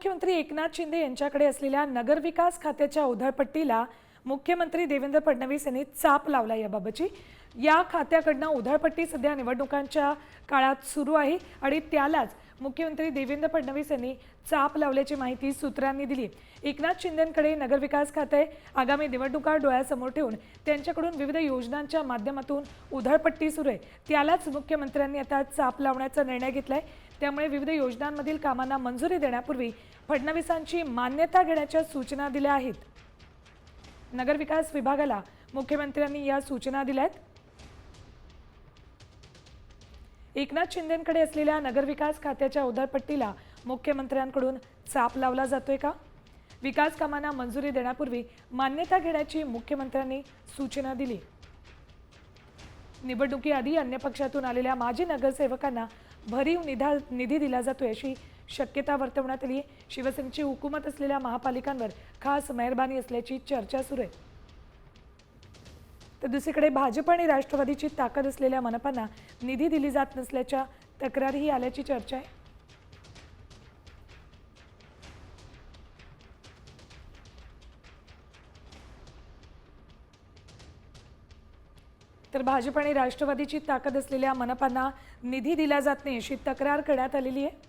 मुख्यमंत्री एकनाथ शिंदे यांच्याकडे असलेल्या नगरविकास खात्याच्या उधळपट्टीला मुख्यमंत्री देवेंद्र फडणवीस यांनी चाप लावला याबाबतची. या खात्याकडनं उधळपट्टी सध्या निवडणुकांच्या काळात सुरू आहे आणि त्यालाच मुख्यमंत्री देवेंद्र फडणवीस यांनी चाप लावल्याची माहिती सूत्रांनी दिली. एकनाथ शिंदेंकडे नगरविकास खाते आगामी निवडणुका डोळ्यासमोर ठेवून त्यांच्याकडून विविध योजनांच्या माध्यमातून उधळपट्टी सुरू आहे. त्यालाच मुख्यमंत्र्यांनी आता चाप लावण्याचा निर्णय घेतला आहे त्यामुळे विविध योजनांमधील कामांना मंजुरी देण्यापूर्वी फडणवीसांची मान्यता घेण्याच्या सूचना दिल्या आहेत. नगरविकास विभागाला मुख्यमंत्र्यांनी या सूचना दिल्या आहेत एकनाथ शिंदेकडे असलेल्या नगरविकास खात्याच्या उधारपट्टीला मुख्यमंत्र्यांकडून चाप लावला जातोय का? विकास कामांना मंजुरी देण्यापूर्वी मान्यता घेण्याची मुख्यमंत्र्यांनी सूचना दिली. निवडणुकीआधी अन्य पक्षातून आलेल्या माजी नगरसेवकांना भरीव निधा निधी दिला जातोय अशी शक्यता वर्तवण्यात आली आहे शिवसेनेची हुकूमत असलेल्या महापालिकांवर खास मेहरबानी असल्याची चर्चा सुरू आहे. तर दुसरीकडे भाजप आणि राष्ट्रवादीची ताकद असलेल्या मनपांना निधी दिली जात नसल्याच्या तक्रारीही आल्याची चर्चा आहे. तर भाजप आणि राष्ट्रवादीची ताकद असलेल्या मनपांना निधी दिला जात नाही अशी तक्रार करण्यात आलेली आहे.